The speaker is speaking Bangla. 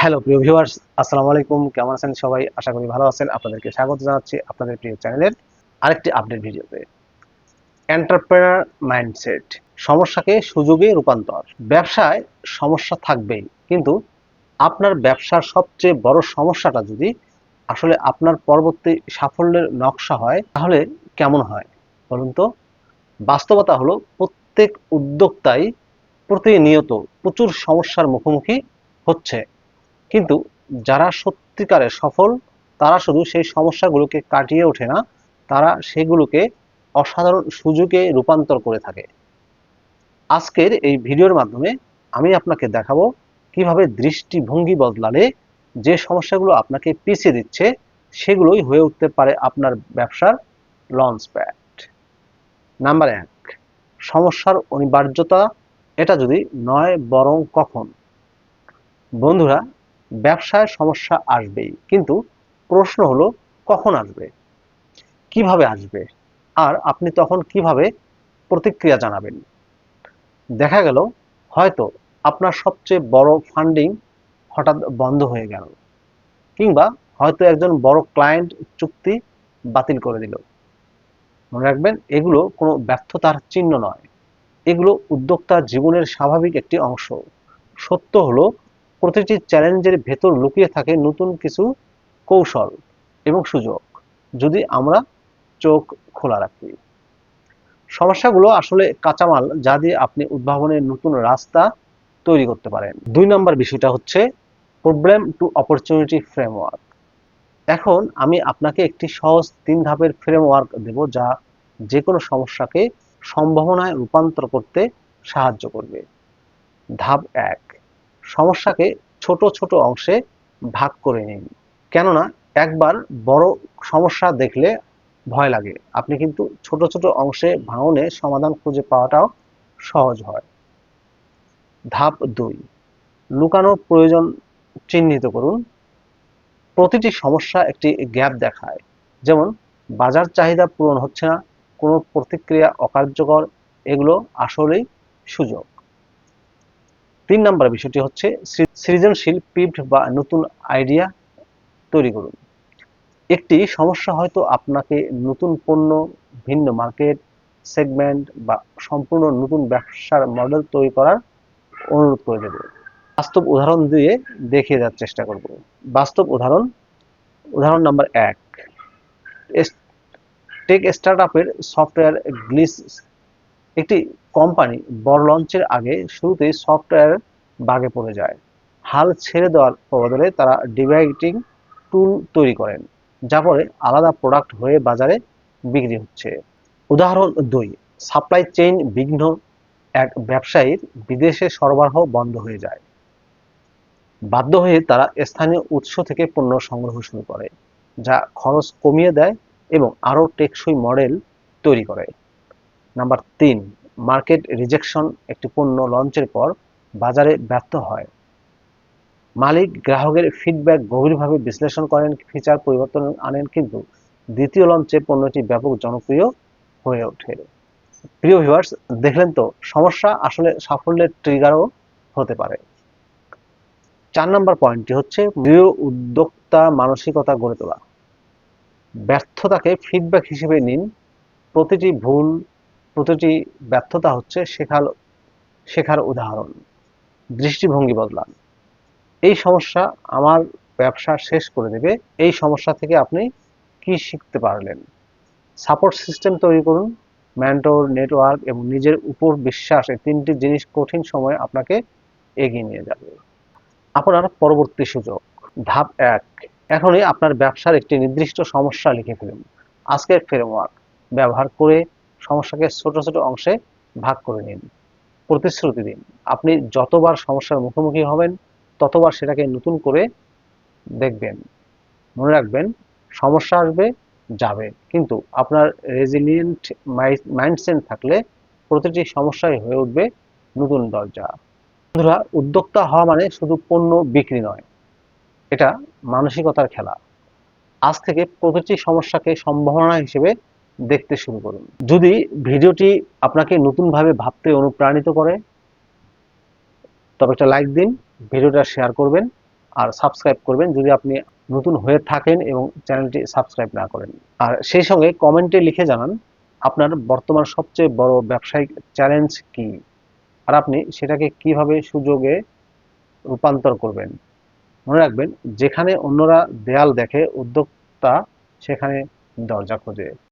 হ্যালো, প্রিয় ভিউয়ার্স, আসসালামু আলাইকুম। কেমন আছেন সবাই? আশা করি ভালো আছেন। আপনাদেরকে স্বাগত জানাচ্ছি আপনাদের প্রিয় চ্যানেলের আরেকটি আপডেট ভিডিওতে। এন্টারপ্রেনার মাইন্ডসেট সমস্যাকে সুযোগে রূপান্তর। ব্যবসায় সমস্যা থাকবেই, কিন্তু আপনার ব্যবসার সবচেয়ে বড় সমস্যাটা যদি আসলে আপনার পরবর্তী সাফল্যের নকশা হয়, তাহলে কেমন হয়? বলুন তো। বাস্তবতা হলো, প্রত্যেক উদ্যোক্তাই প্রতিনিয়ত প্রচুর সমস্যার মুখোমুখি হচ্ছে। কিন্তু যারা সত্যিকারে সফল, তারা শুধু সেই সমস্যাগুলোকে কাটিয়ে ওঠে না, তারা সেগুলোকে অসাধারণ সুযোগে রূপান্তর করে থাকে। আজকের এই ভিডিওর মাধ্যমে আমি আপনাকে দেখাবো কীভাবে দৃষ্টিভঙ্গি বদলালে যে সমস্যাগুলো আপনাকে পিছিয়ে দিচ্ছে, সেগুলোই হয়ে উঠতে পারে আপনার ব্যবসার লঞ্চ প্যাড নাম্বার এক, সমস্যার অনিবার্যতা, এটা যদি নয় বরং কখন? বন্ধুরা ব্যবসায় সমস্যা আসবেই। কিন্তু প্রশ্ন হলো, কখন আসবে? কীভাবে আসবে? আর আপনি তখন কীভাবে প্রতিক্রিয়া জানাবেন? দেখা গেল, হয়তো আপনার সবচেয়ে বড় ফান্ডিং হঠাৎ বন্ধ হয়ে গেল। কিংবা হয়তো একজন বড় ক্লায়েন্ট চুক্তি বাতিল করে দিল। মনে রাখবেন, এগুলো কোনো ব্যর্থতার চিহ্ন নয়। এগুলো উদ্যোক্তার জীবনের স্বাভাবিক একটি অংশ। সত্য হলো প্রতিটি চ্যালেঞ্জের ভেতর লুকিয়ে থাকে নতুন কিছু কৌশল এবং সুযোগ, যদি আমরা চোখ খোলা রাখি। সমস্যাগুলো আসলে কাঁচামাল যা দিয়ে আপনি উদ্ভাবনের নতুন রাস্তা তৈরি করতে পারেন। দুই নম্বর বিষয়টা হচ্ছে প্রবলেম টু অপরচুনিটি ফ্রেমওয়ার্ক এখন আমি আপনাকে একটি সহজ তিন ধাপের ফ্রেমওয়ার্ক দেব যা যে কোনো সমস্যাকে সম্ভাবনায় রূপান্তর করতে সাহায্য করবে। ধাপ এক সমস্যাকে ছোট ছোট অংশে ভাগ করে নিন। কেননা একবার বড় সমস্যা দেখলে ভয় লাগে। আপনি কিন্তু ছোট ছোট অংশে ভাঙনে সমাধান খুঁজে পাওয়াটাও সহজ হয়। ধাপ দুই, লুকানোর প্রয়োজন চিহ্নিত করুন। প্রতিটি সমস্যা একটি গ্যাপ দেখায়। যেমন, বাজার চাহিদা পূরণ হচ্ছে না, কোনো প্রতিক্রিয়া অকার্যকর, এগুলো আসলেই সুযোগ। তিন নম্বর বিষয়টি হচ্ছে সৃজনশীল পিভট বা নতুন আইডিয়া তৈরি করুন। একটি সমস্যা হয়তো আপনাকে নতুন পণ্য, ভিন্ন মার্কেট, সেগমেন্ট বা সম্পূর্ণ নতুন ব্যবসার মডেল তৈরি করার অনুরোধ করে দেবে। বাস্তব উদাহরণ দিয়ে দেখিয়ে দেওয়ার চেষ্টা করব। বাস্তব উদাহরণ উদাহরণ নাম্বার এক। টেক স্টার্ট আপের সফটওয়্যার গ্লিস একটি কোম্পানি বড় লঞ্চের আগে শুরুতেই সফটওয়্যার বাগে পড়ে যায়। হাল ছেড়ে দেওয়ার বদলে তারা ডিভাইটিং টুল তৈরি করেন, যা পরে আলাদা প্রোডাক্ট হয়ে বাজারে বিক্রি হচ্ছে। উদাহরণ দুই সাপ্লাই চেইন বিঘ্ন এক ব্যবসায়ীর বিদেশে সরবরাহ বন্ধ হয়ে যায়। বাধ্য হয়ে তারা স্থানীয় উৎস থেকে পণ্য সংগ্রহ শুরু করে, যা খরচ কমিয়ে দেয় এবং আরও টেকসই মডেল তৈরি করে। নাম্বার তিন মার্কেট রিজেকশন একটি পণ্য লঞ্চের পর বাজারে ব্যর্থ হয়। মালিক গ্রাহকের ফিডব্যাক গভীরভাবে বিশ্লেষণ করেন, ফিচার পরিবর্তন আনেন, কিন্তু দ্বিতীয় লঞ্চে পণ্যটি ব্যাপক জনপ্রিয় হয়ে ওঠে। প্রিয় ভিউয়ার্স, দেখলেন তো, সমস্যা আসলে সাফল্যের ট্রিগারও হতে পারে। চার নম্বর পয়েন্টটি হচ্ছে প্রিয় উদ্যোক্তা মানসিকতা গড়ে তোলা। ব্যর্থতাকে ফিডব্যাক হিসেবে নিন, প্রতিটি ভুল প্রতিটি ব্যর্থতা হচ্ছে শেখার শেখার উদাহরণ। দৃষ্টিভঙ্গি বদলান। এই সমস্যা আমার ব্যবসা শেষ করে দেবে। এই সমস্যা থেকে আপনি কি শিখতে পারলেন? সাপোর্ট সিস্টেম তৈরি করুন। ম্যান্টোর নেটওয়ার্ক এবং নিজের উপর বিশ্বাস এই তিনটি জিনিস কঠিন সময়ে আপনাকে এগিয়ে নিয়ে যাবে। আপনার পরবর্তী সুযোগ। ধাপ এক। এখনই আপনার ব্যবসার একটি নির্দিষ্ট সমস্যা লিখে ফেলুন। আজকের ফ্রেমওয়ার্ক ব্যবহার করে সমস্যাকে ছোট ছোট অংশে ভাগ করে নিন। প্রতিশ্রুতি দিন। আপনি যতবার সমস্যার মুখোমুখি হবেন, ততবার সেটাকে নতুন করে দেখবেন। মনে রাখবেন, সমস্যা আসবে, যাবে। কিন্তু আপনার রেজিলিয়েন্ট মাইন্ডসেট থাকলে প্রতিটি সমস্যাই হয়ে উঠবে নতুন দরজা। বন্ধুরা, উদ্যোক্তা হওয়া মানে শুধু পণ্য বিক্রি নয়, এটা মানসিকতার খেলা। আজ থেকে প্রতিটি সমস্যাকে সম্ভাবনা হিসেবে দেখতে শুরু করুন। যদি ভিডিওটি আপনাকে নতুনভাবে ভাবতে অনুপ্রাণিত করে, তবে একটা লাইক দিন, ভিডিওটা শেয়ার করবেন, আর সাবস্ক্রাইব করবেন যদি আপনি নতুন হয়ে থাকেন এবং চ্যানেলটি সাবস্ক্রাইব না করেন। আর সেই সঙ্গে কমেন্টে লিখে জানান, আপনার বর্তমান সবচেয়ে বড় ব্যবসায়িক চ্যালেঞ্জ কি? আর আপনি সেটাকে কীভাবে সুযোগে রূপান্তর করবেন? মনে রাখবেন, যেখানে অন্যরা দেয়াল দেখে, উদ্যোক্তা সেখানে দরজা খোঁজে।